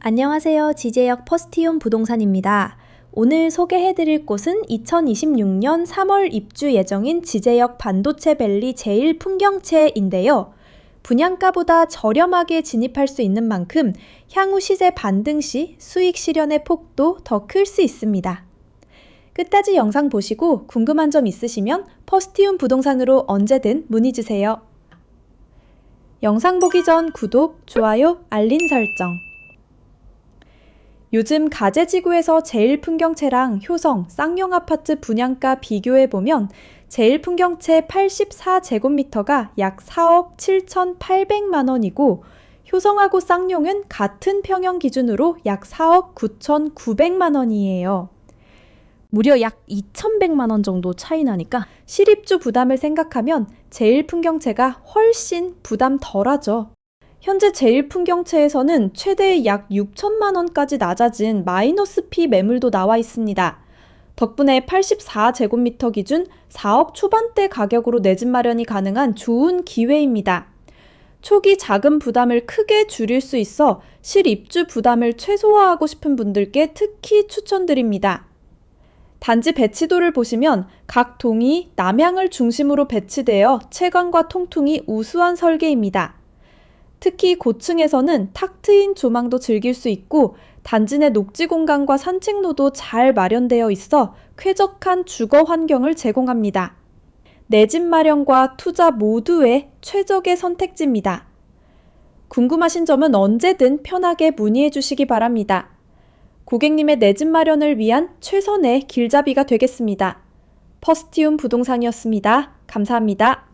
안녕하세요. 지제역 퍼스티움 부동산입니다. 오늘 소개해드릴 곳은 2026년 3월 입주 예정인 지제역 반도체 밸리 제1 풍경채인데요. 분양가보다 저렴하게 진입할 수 있는 만큼 향후 시세 반등 시 수익 실현의 폭도 더 클 수 있습니다. 끝까지 영상 보시고 궁금한 점 있으시면 퍼스티움 부동산으로 언제든 문의 주세요. 영상 보기 전 구독, 좋아요, 알림 설정. 요즘 가재지구에서 제일 풍경채랑 효성, 쌍용 아파트 분양가 비교해보면 제일 풍경채 84제곱미터가 약 4억 7,800만 원이고 효성하고 쌍용은 같은 평형 기준으로 약 4억 9,900만 원이에요. 무려 약 2,100만 원 정도 차이 나니까 실입주 부담을 생각하면 제일 풍경채가 훨씬 부담 덜하죠. 현재 제일 풍경채에서는 최대 약 6천만 원까지 낮아진 마이너스 피 매물도 나와 있습니다. 덕분에 84제곱미터 기준 4억 초반대 가격으로 내 집 마련이 가능한 좋은 기회입니다. 초기 자금 부담을 크게 줄일 수 있어 실입주 부담을 최소화하고 싶은 분들께 특히 추천드립니다. 단지 배치도를 보시면 각 동이 남향을 중심으로 배치되어 채광과 통풍이 우수한 설계입니다. 특히 고층에서는 탁 트인 조망도 즐길 수 있고 단지 내 녹지 공간과 산책로도 잘 마련되어 있어 쾌적한 주거 환경을 제공합니다. 내 집 마련과 투자 모두의 최적의 선택지입니다. 궁금하신 점은 언제든 편하게 문의해 주시기 바랍니다. 고객님의 내 집 마련을 위한 최선의 길잡이가 되겠습니다. 퍼스티움 부동산이었습니다. 감사합니다.